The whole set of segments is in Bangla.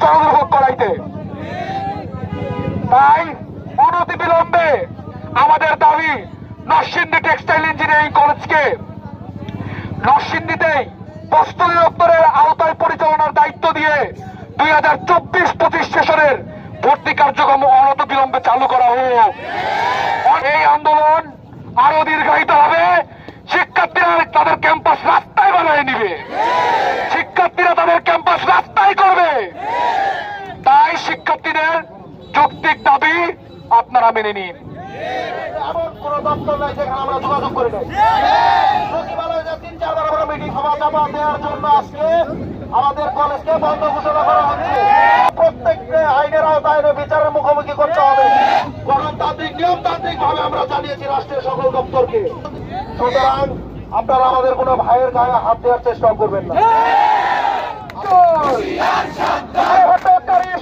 জনদুর্ভোগ করাইতে। তাই অনতি বিলম্বে আমাদের দাবি নরসিংদী টেক্সটাইল ইঞ্জিনিয়ারিং কলেজকে নরসিংদীতেই বস্ত্র আওতায় পরিচালনার দায়িত্ব দিয়ে দুই হাজার চব্বিশ কার্যক্রম অনত বিলম্বে চালু করা হোক। এই আন্দোলন আরও দীর্ঘায়িত হবে। শিক্ষার্থীরা তাদের ক্যাম্পাস রাস্তায় বানিয়ে নিবে। শিক্ষার্থীরা তাদের ক্যাম্পাস রাস্তায় করবে। তাই শিক্ষার্থীদের যৌক্তিক দাবি আপনারা মেনে নিন। আমাদের কলেজকে বন্ধ ঘোষণা করা হচ্ছে। প্রত্যেককে আইনের আওতায় এনে গণতান্ত্রিক নিয়মতান্ত্রিক ভাবে আমরা জানিয়েছি রাষ্ট্রের সকল দপ্তরকে। সুতরাং আপনারা আমাদের কোনো ভাইয়ের গায়ে হাত দেওয়ার চেষ্টা করবেন না।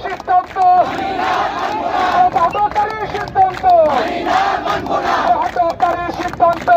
সিদ্ধান্ত। সিদ্ধান্ত। সিদ্ধান্ত।